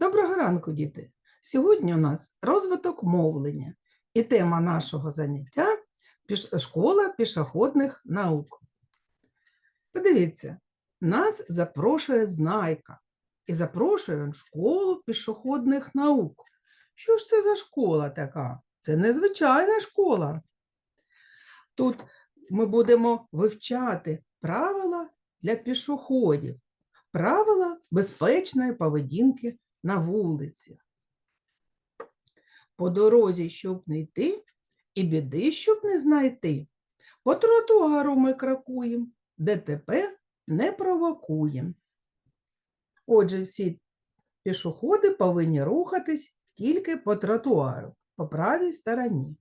Доброго ранку, діти! Сьогодні у нас розвиток мовлення і тема нашого заняття школа пішохідних наук. Подивіться, нас запрошує знайка і запрошує він школу пішохідних наук. Що ж це за школа така? Це незвичайна школа. Тут ми будемо вивчати правила для пішоходів, правила безпечної поведінки на вулиці. По дорозі, щоб не йти, і біди, щоб не знайти. По тротуару ми крокуємо, ДТП не провокуємо. Отже, всі пішоходи повинні рухатись тільки по тротуару, по правій стороні.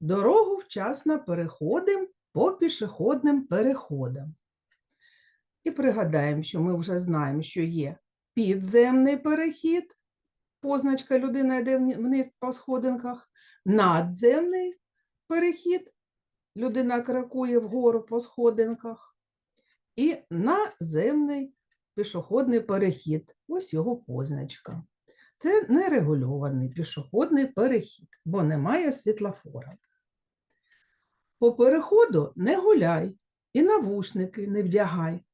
Дорогу вчасно переходимо по пішохідним переходам. І пригадаємо, що ми вже знаємо, що є підземний перехід, позначка людина йде вниз по сходинках, надземний перехід, людина крокує вгору по сходинках, і наземний пішохідний перехід. Ось його позначка. Це нерегульований пішохідний перехід, бо немає світлофора. По переходу не гуляй і навушники не вдягай.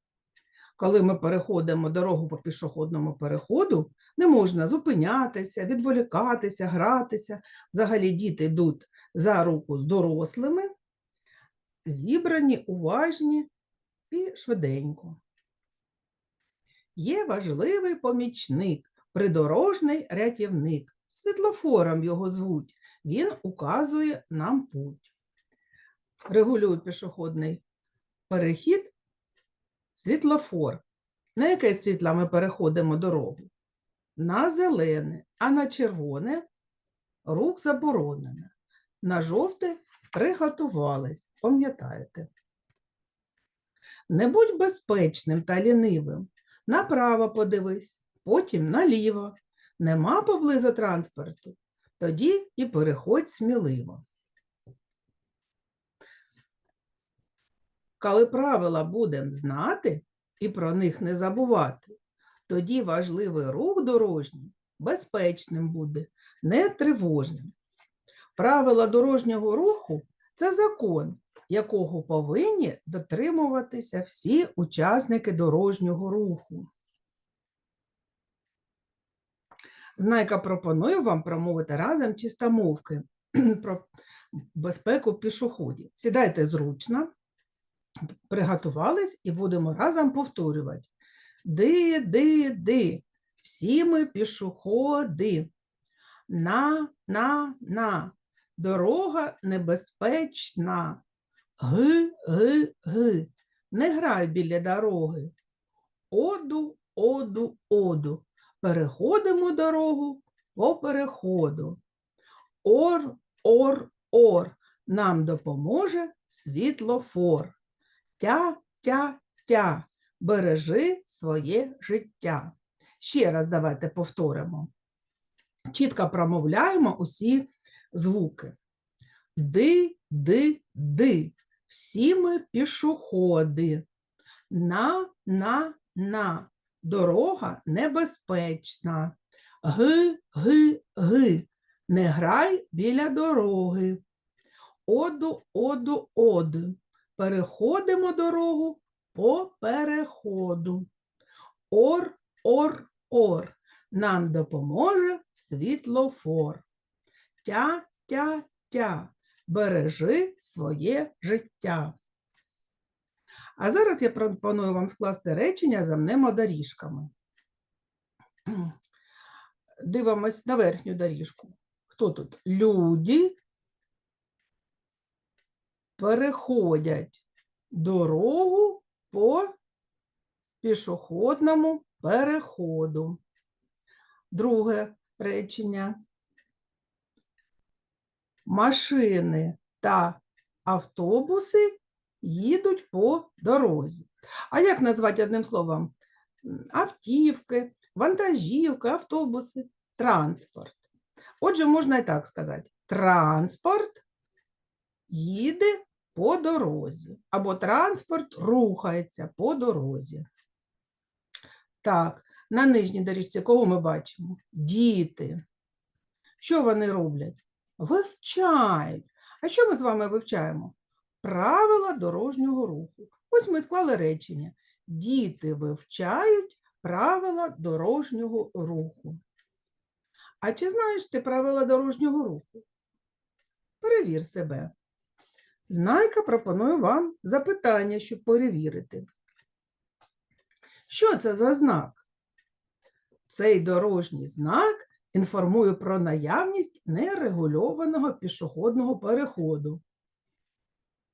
Коли ми переходимо дорогу по пішохідному переходу, не можна зупинятися, відволікатися, гратися. Взагалі діти йдуть за руку з дорослими, зібрані, уважні і швиденько. Є важливий помічник, придорожний рятівник. Світлофором його звуть. Він указує нам путь. Регулює пішохідний перехід світлофор. На яке світло ми переходимо дорогу? На зелене, а на червоне рух заборонено. На жовте приготувались, пам'ятаєте. Не будь безпечним та лінивим. Направо подивись, потім наліво. Нема поблизу транспорту, тоді і переходь сміливо. Коли правила будемо знати і про них не забувати, тоді важливий рух дорожній безпечним буде, не тривожним. Правила дорожнього руху це закон, якого повинні дотримуватися всі учасники дорожнього руху. Знайка пропоную вам промовити разом чистомовки про безпеку пішоходів. Сідайте зручно, приготувались і будемо разом повторювати. Ди, ди, ди, всі ми пішоходи. На, на, на, дорога небезпечна. Ги, ги, ги, не грай біля дороги. Оду, оду, оду. Переходимо дорогу по переходу. Ор, ор, ор. Нам допоможе світлофор. Тя, тя, тя. Бережи своє життя. Ще раз давайте повторимо. Чітко промовляємо усі звуки. Ди, ди, ди. Всі ми пішоходи. На, на, на. Дорога небезпечна. Ги, ги, ги. Не грай біля дороги. Оду, оду, оду. Переходимо дорогу по переходу. Ор, ор, ор. Нам допоможе світлофор. Тя, тя, тя. Бережи своє життя. А зараз я пропоную вам скласти речення за мнемодоріжками. Дивимось на верхню доріжку. Хто тут? Люди переходять дорогу по пішохідному переходу. Друге речення. Машини та автобуси їдуть по дорозі. А як назвати одним словом? Автівки, вантажівки, автобуси, транспорт. Отже, можна і так сказати: транспорт їде по дорозі, або транспорт рухається по дорозі. Так, На нижній доріжці кого ми бачимо? Діти. Що вони роблять? Вивчають. А що ми з вами вивчаємо? Правила дорожнього руху. Ось ми склали речення. Діти вивчають правила дорожнього руху. А чи знаєш ти правила дорожнього руху? Перевір себе. Знайка пропонує вам запитання, щоб перевірити. Що це за знак? Цей дорожній знак інформує про наявність нерегульованого пішохідного переходу.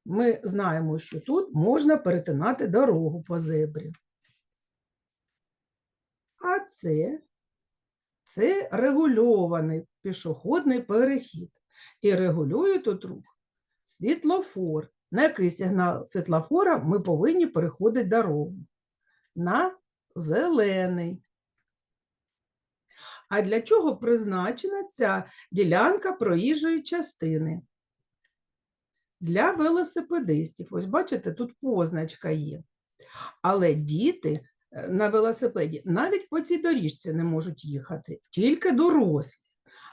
Ми знаємо, що тут можна перетинати дорогу по зебрі. А це, це регульований пішохідний перехід. І регулює тут рух світлофор. На який сигнал світлофора ми повинні переходити дорогу? На зелений. А для чого призначена ця ділянка проїжджої частини? Для велосипедистів. Ось бачите, тут позначка є. Але діти е, на велосипеді навіть по цій доріжці не можуть їхати, тільки дорослі.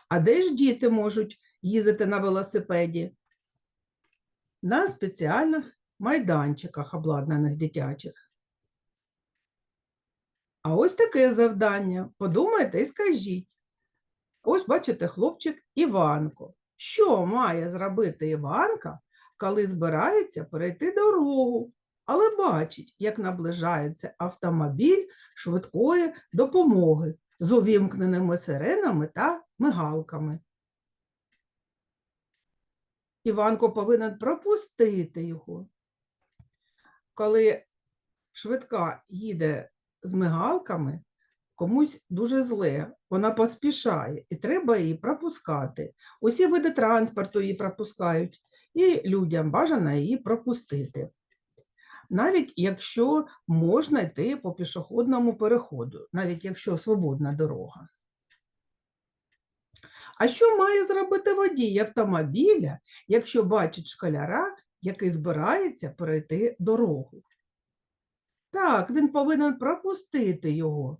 А де ж діти можуть їздити на велосипеді? На спеціальних майданчиках, обладнаних дитячих. А ось таке завдання. Подумайте і скажіть. Ось бачите, хлопчик Іванко. Що має зробити Іванка, коли збирається перейти дорогу, але бачить, як наближається автомобіль швидкої допомоги з увімкненими сиренами та мигалками? Іванко повинен пропустити його. Коли швидка їде з мигалками, комусь дуже зле, вона поспішає, і треба її пропускати. Усі види транспорту її пропускають, і людям бажано її пропустити. Навіть якщо можна йти по пішохідному переходу, навіть якщо свободна дорога. А що має зробити водій автомобіля, якщо бачить школяра, який збирається перейти дорогу? Так, він повинен пропустити його.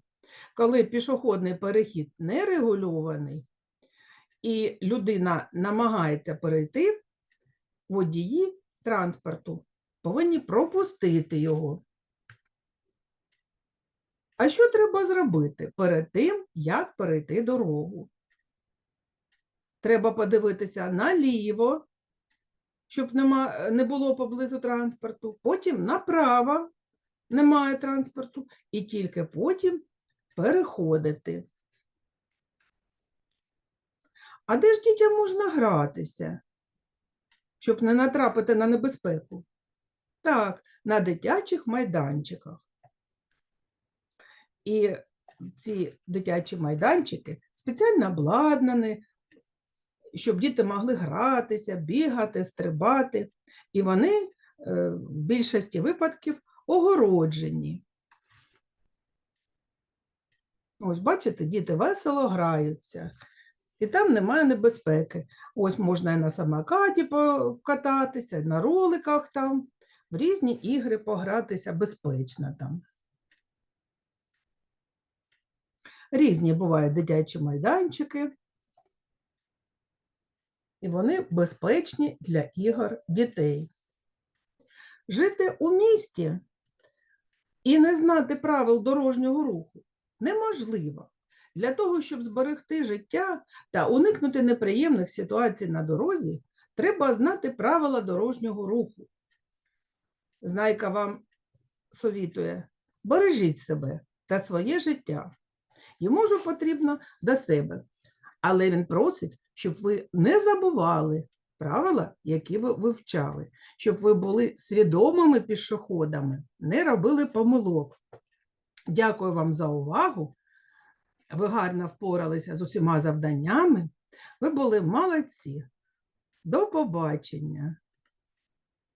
Коли пішохідний перехід не регульований, і людина намагається перейти, водії транспорту повинні пропустити його. А що треба зробити перед тим, як перейти дорогу? Треба подивитися наліво, щоб нема, не було поблизу транспорту, потім направо немає транспорту, і тільки потім переходити. А де ж дітям можна гратися, щоб не натрапити на небезпеку? Так, на дитячих майданчиках. І ці дитячі майданчики спеціально обладнані, щоб діти могли гратися, бігати, стрибати. І вони е, в більшості випадків огороджені. Ось, бачите, діти весело граються, і там немає небезпеки. Ось можна і на самокаті покататися, і на роликах там, в різні ігри погратися безпечно там. Різні бувають дитячі майданчики, і вони безпечні для ігор дітей. Жити у місті і не знати правил дорожнього руху неможливо. Для того, щоб зберегти життя та уникнути неприємних ситуацій на дорозі, треба знати правила дорожнього руху. Знайка вам совітує, бережіть себе та своє життя. Йому ж потрібно до себе, але він просить, щоб ви не забували правила, які ви вивчали, щоб ви були свідомими пішоходами, не робили помилок. Дякую вам за увагу. Ви гарно впоралися з усіма завданнями. Ви були молодці. До побачення!